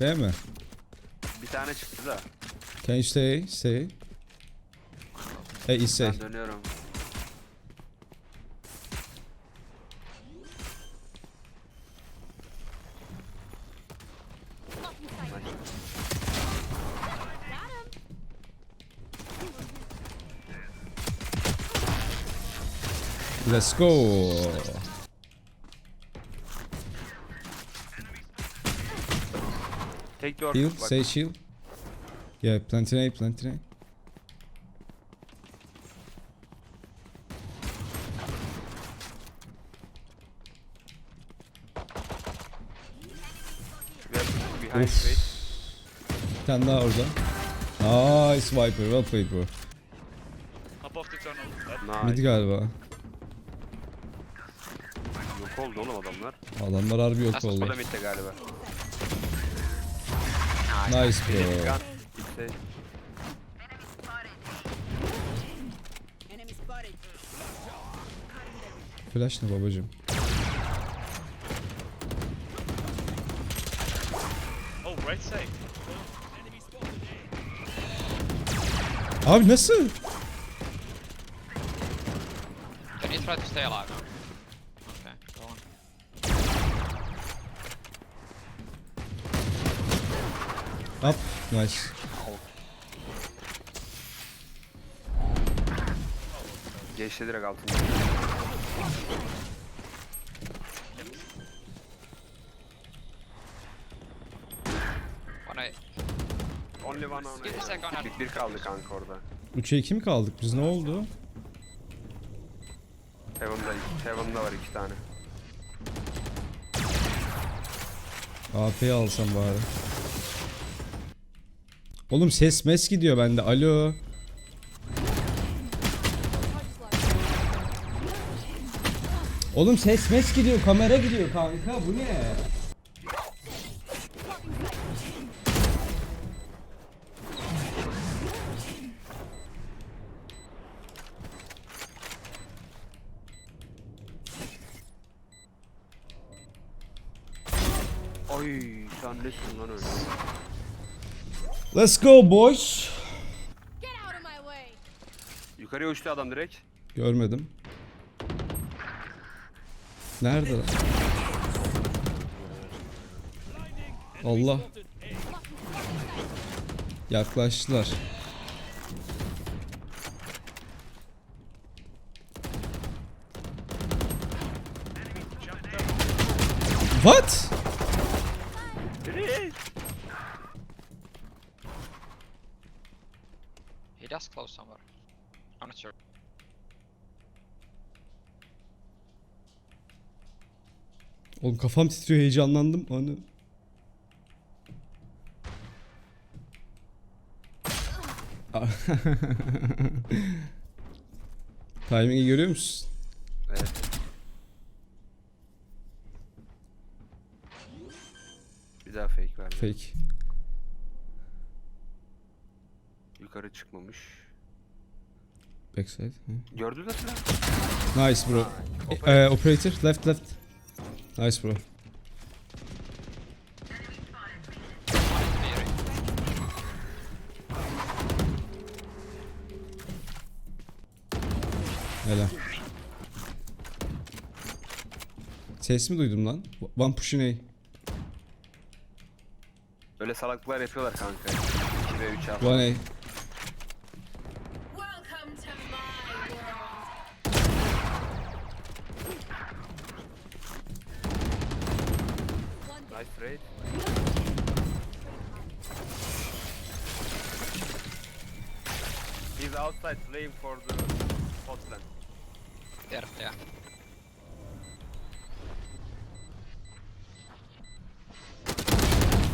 Değil mi? Bir tane çıktı da. Can you stay? Stay. Hey, stay. Ben dönüyorum. Let's go. Dört. Heal, Bak, say shield. Yeah, plenty A, plenty A. Of. Bir tane daha orada. Nice Viper, well played bro. Above the tunnel. Nice. Mid galiba. Yok oldu oğlum adamlar. Adamlar harbi yok oldu. midde galiba. Nice bro. Flash ne babacım? Oh, right side. Abi nasıl? Can you try to stay alive? Okay, go on. Up. Nice. Geçti direkt altında. One eight. Only one on Give me second. Bir, bir kaldı kanka orada. 3'e 2 mi kaldık biz ne oldu? Heaven'da, Heaven'da var iki tane. AP'yi alsam bari. Oğlum ses mes gidiyor bende. Alo. Oğlum ses mes gidiyor. Kamera gidiyor kanka. Bu ne? Oy sen nesin lan öyle? Let's go boys. Get out of my way. Yukarıya uçtu adam direkt. Görmedim. Nerede lan? Allah. Yaklaştılar. What? He does close somewhere. I'm not sure. Oğlum kafam titriyor heyecanlandım. Onu. Timing'i görüyor musun? Evet. Bir daha fake verdi. Fake. Yukarı çıkmamış. Backside. Hı. Gördüler mi? Nice bro. E, operator left left. Nice bro. Helal. Ses mi duydum lan? One pushing A. Öyle salaklıklar yapıyorlar kanka. 2 ve 3 al. One A. Welcome to my world. Nice trade. He's outside playing for the Scotland. There, yeah.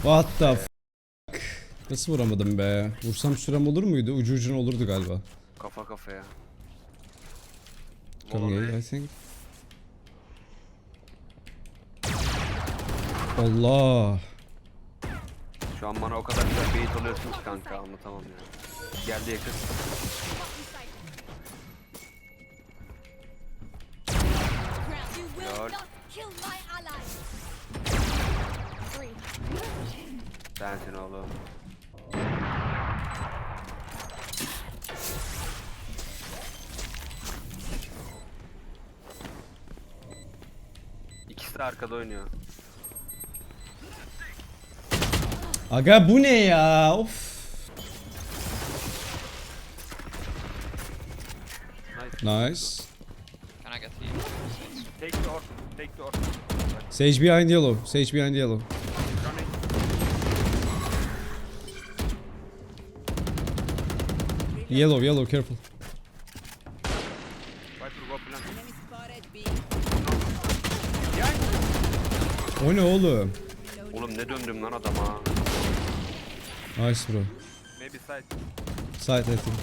What the f Nasıl vuramadım be? Vursam sürem olur muydu? Ucu ucuna olurdu galiba. Kafa kafaya. Vallahi A I think. Allah. Şu an bana o kadar güzel bait oluyorsun kanka anlatamam ya. Geldi my allies. Three. Sensin oğlum. İkisi de arkada oynuyor. Aga bu ne ya? Of. Nice. Can I get healed? Take the orb. Take the orb. Sage behind yellow. Sage behind yellow. Running. Yellow, yellow, careful. O ne oğlum? Oğlum ne döndüm lan adama. Nice bro. Maybe side. Side I think.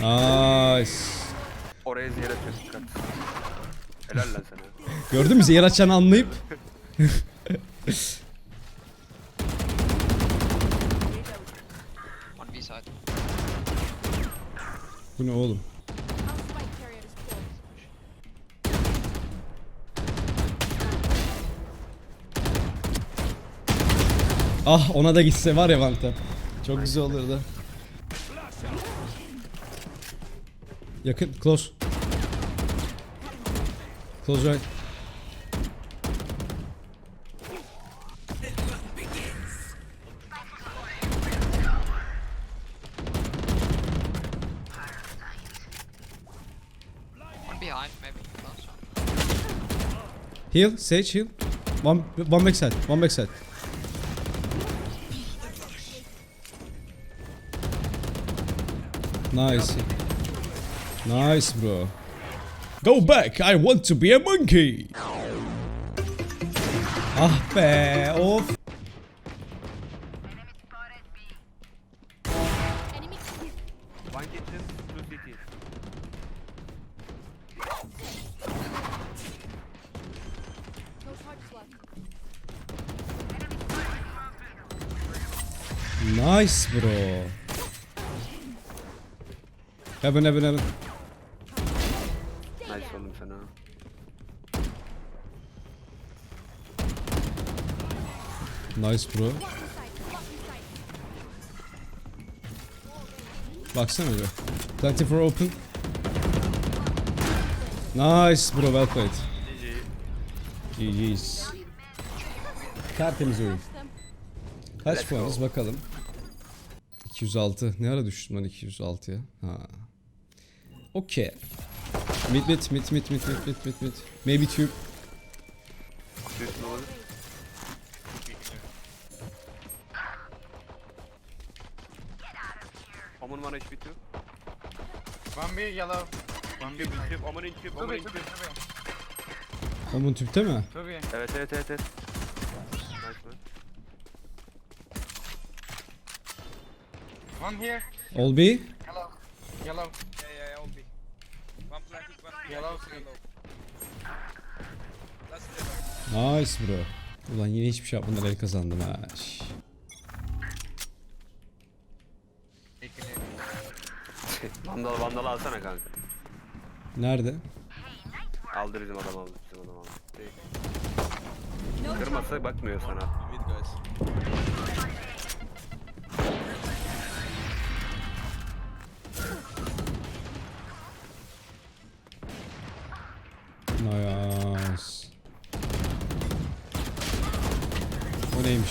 Nice. Oraya et dikkat. Helal lan sana. Gördün mü zehir açacağını anlayıp? One B side. Bu ne oğlum? I'll spike carrier is close. Ah ona da gitse var ya Vanta. Çok güzel olurdu. Yakın, close. Close right. Heal, Sage heal. One, one back side, one back Nice. Nice bro. Go back, I want to be a monkey. Ah be, of. Enemy clear. Heaven, heaven, heaven. Nice oğlum sana. Nice bro. Baksana bir. 24 open. Nice bro, well played. GG's. Tertemiz oyun. Kaç Let's puanız bakalım. 206. Ne ara düştüm lan 206'ya? Ha. Okey. Mid mid mid mid mid mid mid mid mid. Maybe tube. Omun var HP 2. One B yellow. One B Tube, tube, Omun in tube, B, in tube. Onun tüpte mi? B. Evet evet evet evet. One here. All B. Yellow. Yellow. Yeah, yeah, yeah, all B. One the Nice bro. Ulan yine hiçbir şey yapmadan el kazandım ha. Şş. Vandal vandal alsana kanka. Nerede? Aldı bizim adam aldı bizim adam aldı. Kırmasa bakmıyor sana.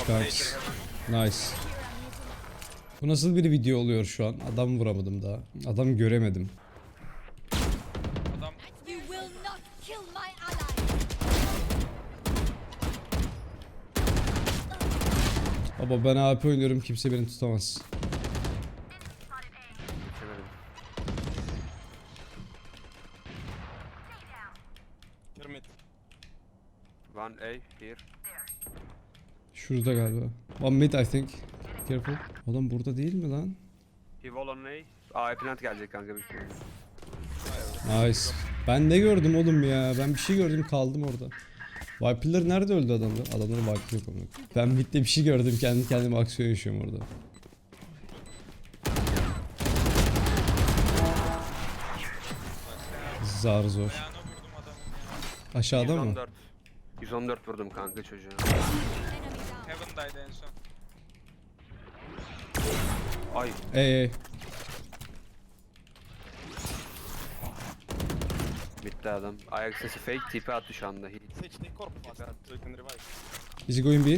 Kanks? Nice. Bu nasıl bir video oluyor şu an? Adam vuramadım daha. Adam göremedim. Adam. Baba ben AP oynuyorum kimse beni tutamaz. Geçemedim. pyramid. One A here. Şurada galiba. One mid I think. Careful. Adam burada değil mi lan? He wall on A. A plant gelecek kanka bir şey. Nice. Ben ne gördüm oğlum ya? Ben bir şey gördüm kaldım orada. Viper'lar nerede öldü adamlar? Adamların Viper yok ama. Ben midde bir şey gördüm kendi kendime aksiyon yaşıyorum orada. Zar zor. Aşağıda mı? 114. 114 vurdum kanka çocuğa. Heaven'daydı en son. Ay Ey ey. bitti adam. Ayak sesi fake tipi attı şu anda. So you can revive. Is he going B?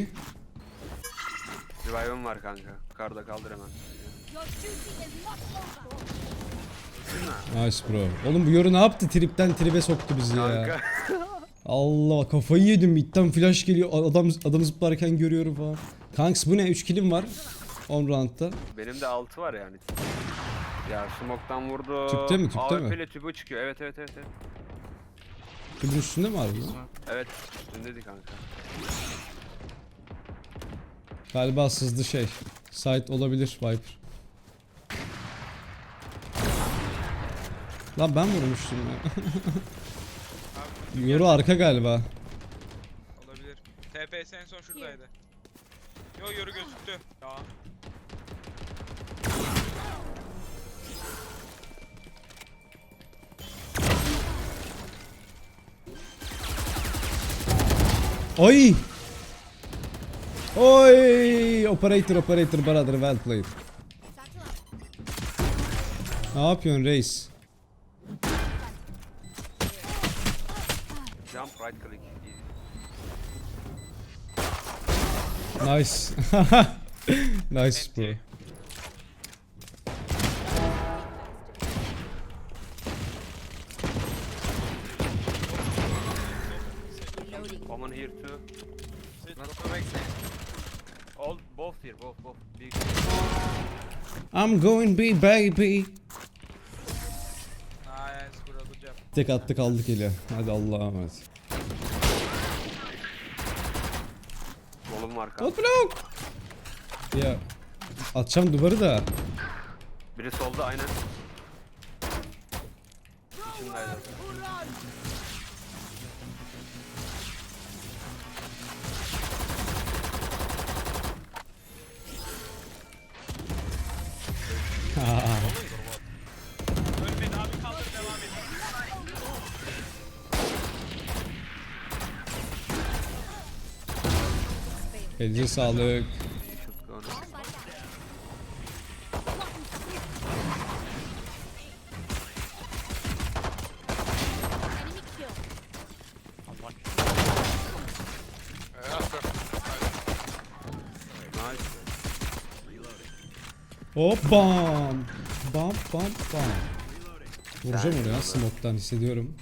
Revive'ım var kanka. Karda kaldır hemen. Your duty is not over. Nice bro. Oğlum bu yoru ne yaptı? Tripten tribe soktu bizi ya. Kanka. Allah kafayı yedim. Midden flash geliyor. Adam adam zıplarken görüyorum falan. Kanks bu ne? 3 killim var. 10 roundda. Benim de 6 var yani. Ya smoke'tan vurdu. Tüpte mi, tüpte mi? AWP ile tübü çıkıyor. Evet evet evet. Evet, Kübün üstünde mi var bu? evet üstündeydi kanka. Galiba sızdı şey. Site olabilir Viper. Lan ben vurmuştum ya. Yoru arka galiba. Olabilir. TPS en son şuradaydı. Yo yoru gözüktü. Ya. Oy! Oy! Operator operator brother well played. Ne yapıyorsun reis? Jump right click. Nice. Nice bro. Reloading. Common here too. Let's go back side. All both here both both. Big. I'm going B baby. Nice. Good job. Tek attık kaldık ile. Hadi Allah'a emanet. Volum var kanka. Hot block. Ya atacağım duvarı da. Biri solda aynen. İçindeydi. Kill. Nice. Hop bam. Bam bam bam. Vuracağım oraya smoke'tan hissediyorum.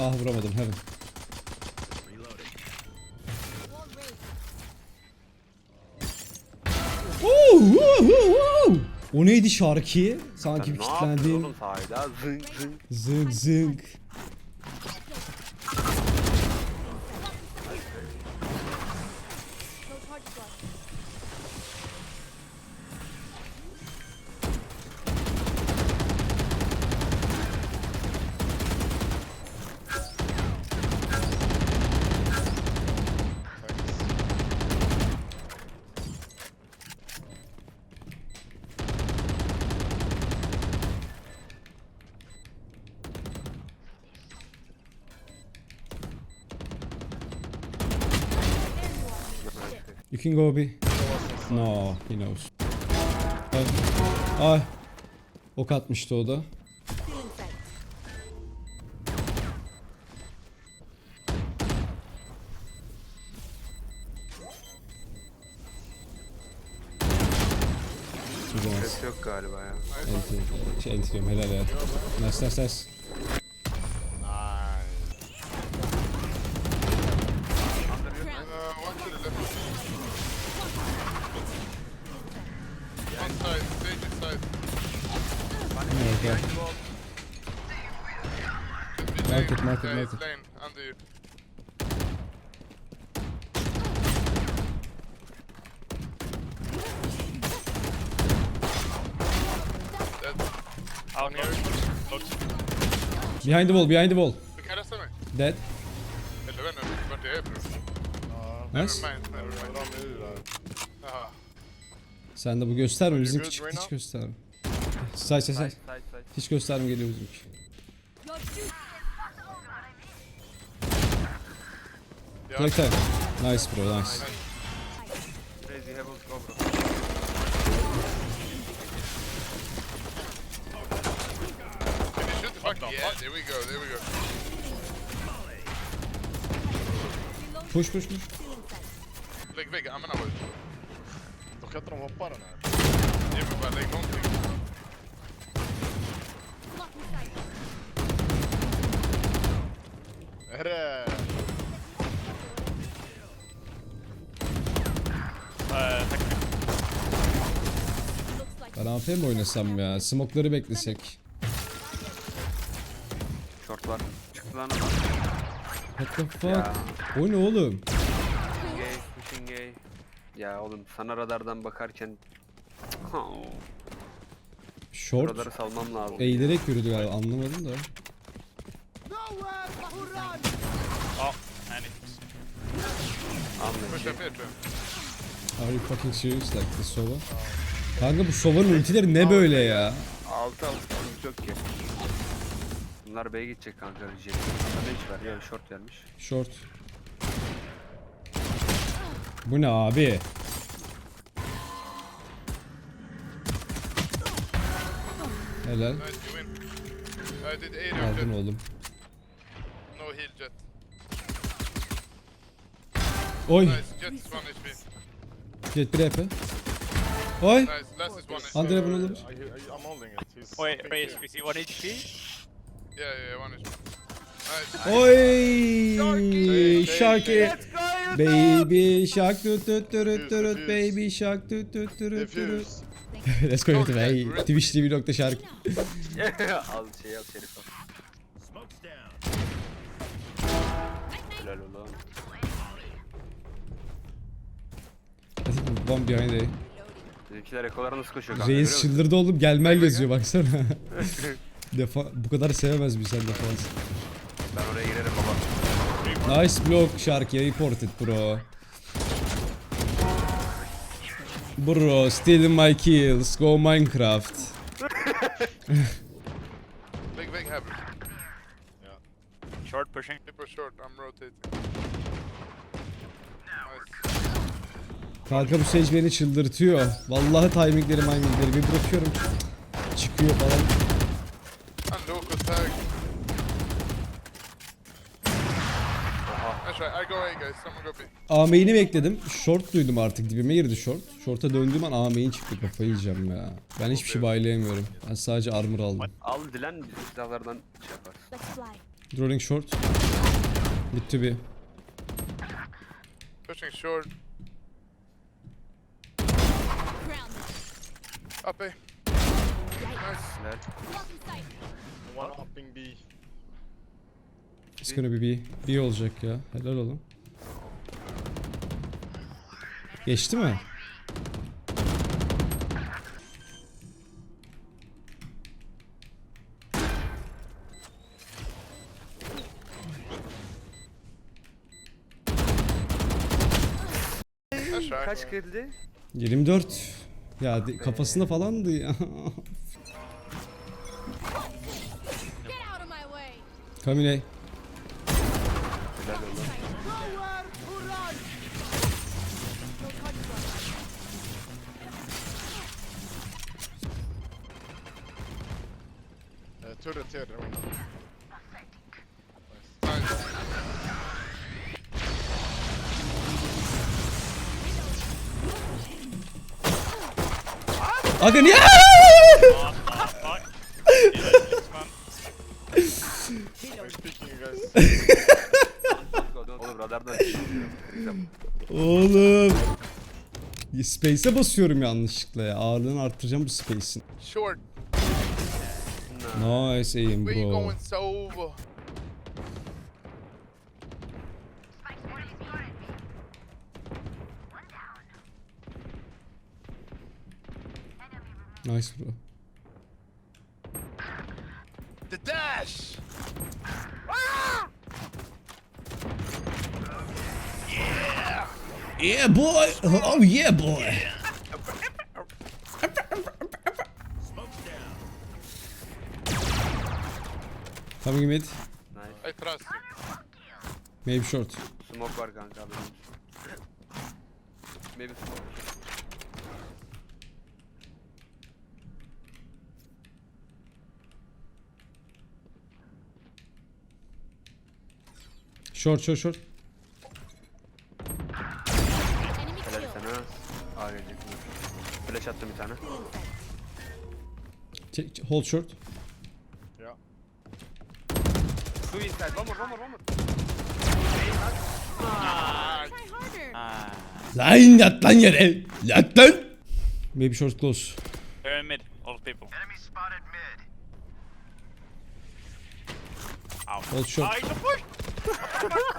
Ah vuramadım heaven. O neydi şarkı? Sanki bir kilitlendim. oğlum sahada? Zınk zınk. Zınk zınk. You can go B. No, he knows. Ay. Ay. Ok atmıştı o da. Ses yok galiba ya. Enti. Şey enti diyorum helal ya. Nice nice nice. Behind the wall, behind the wall. Du kan rösta mig. Dead. Vart är jag bror? Nice. Never mind, never mind. Jaha. Sen de bu gösterme bizimki çıktı right hiç gösterme. Say say say. Hiç gösterme geliyor bizimki. Time. Nice bro nice. Crazy Heavens go bro. Fuck yeah, there we go, there we go. Push push push. Lägg väggen, använd den. Då kan inte de hoppa den här. Ge mig bara, lägg någonting. Är det... Ben AP mi oynasam ya? Smokları beklesek. Short var. Çıktı lan adam. What the fuck? Ya. O ne oğlum? Gay, pushing gay. Ya oğlum sana radardan bakarken Short. radarı salmam lazım. Eğilerek yürüdü galiba anlamadım da. Anlayın. Push up here tror jag. Are you fucking serious like the Sova? Kanka bu Sova'nın ultileri ne böyle ya? Altı altı yok ki. Bunlar B'ye gidecek kanka. Jet. Ne iş var ya short gelmiş. Short. Bu ne abi? Helal. Nice, you win. I did 80 of Aldın oğlum. No heal jet. Oy. Nice, jet is 1 HP. Jet bir EP. Oy. Nice, last is 1 HP. Andre bunu alır. I'm holding it. He's Wait, wait, is he 1 HP? Yeah, yeah, 1 HP. Nice. Oy. Sharky. Baby shark tut tut turut turut baby shark tut tut turut. Defuse. Let's go YouTube. Hey, Twitch TV nokta şarkı. al şey al şerif al. Helal oğlum. One behind A. Bizimkiler ekolara nasıl koşuyor kanka Reis çıldırdı oğlum gelmel geziyor baksana. Defa bu kadar sevemez bir sen defans. Ben oraya girerim baba. Nice block şarkı reported bro. Bro stealing my kills go Minecraft. Big, big heavy. Short pushing. Super short, I'm rotating. Kanka bu Sage beni çıldırtıyor. Vallahi timingleri timingleri bir bırakıyorum. Çıkıyor falan. Tag. That's right, I go A guys, someone go B. A main'i bekledim. Short duydum artık dibime girdi short. Short'a döndüğüm an A main çıktı kafayı yiyeceğim ya. Ben hiçbir şey baylayamıyorum. Ben sadece armor aldım. Al dilen silahlardan şey yapar. let's fly. Drawing short. Mid to be. Pushing short, Grounded. up A. Nice. Helal. Blocking sight. One upping B. It's gonna be B. B olacak ya. Helal oğlum. Geçti mi? Kaç kildi? 24. Ya de- kafasında falandı ya. Kamine. Helal oğlum. No target block. Uh, turret here, the window. Nice. Aga niye? I'm speaking, you guys. Oğlum. Space'e basıyorum yanlışlıkla ya. Ağırlığını arttıracağım bu space'in. Short, Nice aim bro. Nice bro. The dash! Yeah boy. Oh yeah boy. Coming mid. I trust you. Maybe short. Smoke var kanka. Maybe smoke. Short short short. Hold short. Two inside. One more, one more, one more. Try harder. Lan yat lan yere. Yat lan. Maybe short close. They're in mid, all people. Hold short. Ah, he's a push!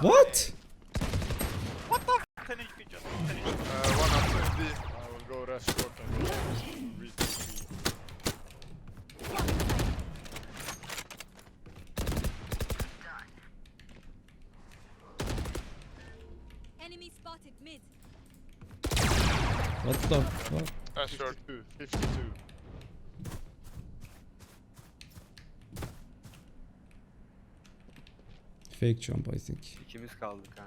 What? Ten HP just. Ten HP. Uh, one up B. I will go rush short What the fuck? That's short. 52. 52. Fake jump I think. İkimiz kaldık ha.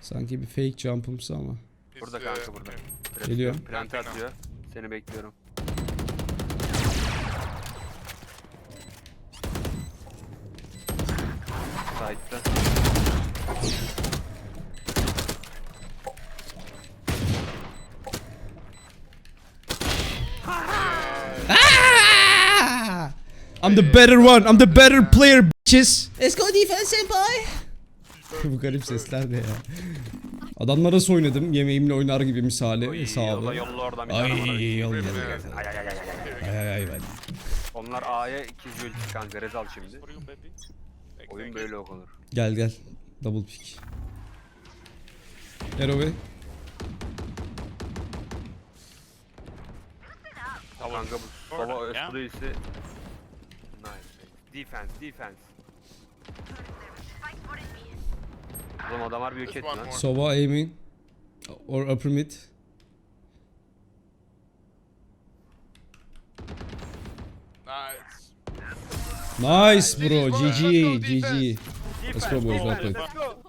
Sanki bir fake jump'ımsı ama. Burada kanka burada. Plant- Geliyor. Plant atıyor. Seni bekliyorum. Side'da. I'm the better one. I'm the better player bitches. Let's go defense boy. Bu garip sesler ne ya? Adamlara nasıl oynadım? Yemeğimle oynar gibi misali Yolla hesabı. yolla oradan bir Ay tane bana. yolla. Ay ay ay ay ay. Ay ay ay ben. Onlar A'ya 200 ulti kanka Rezal şimdi. Oyun böyle okunur. Gel gel. Double pick. Arrow Kanka bu Sova ya. Defense, defense. Oğlum adam harbi yok There's etti lan. Sova aiming. Or upper mid. Nice. Nice bro. GG. GG. Let's go boys. Well played. let's go.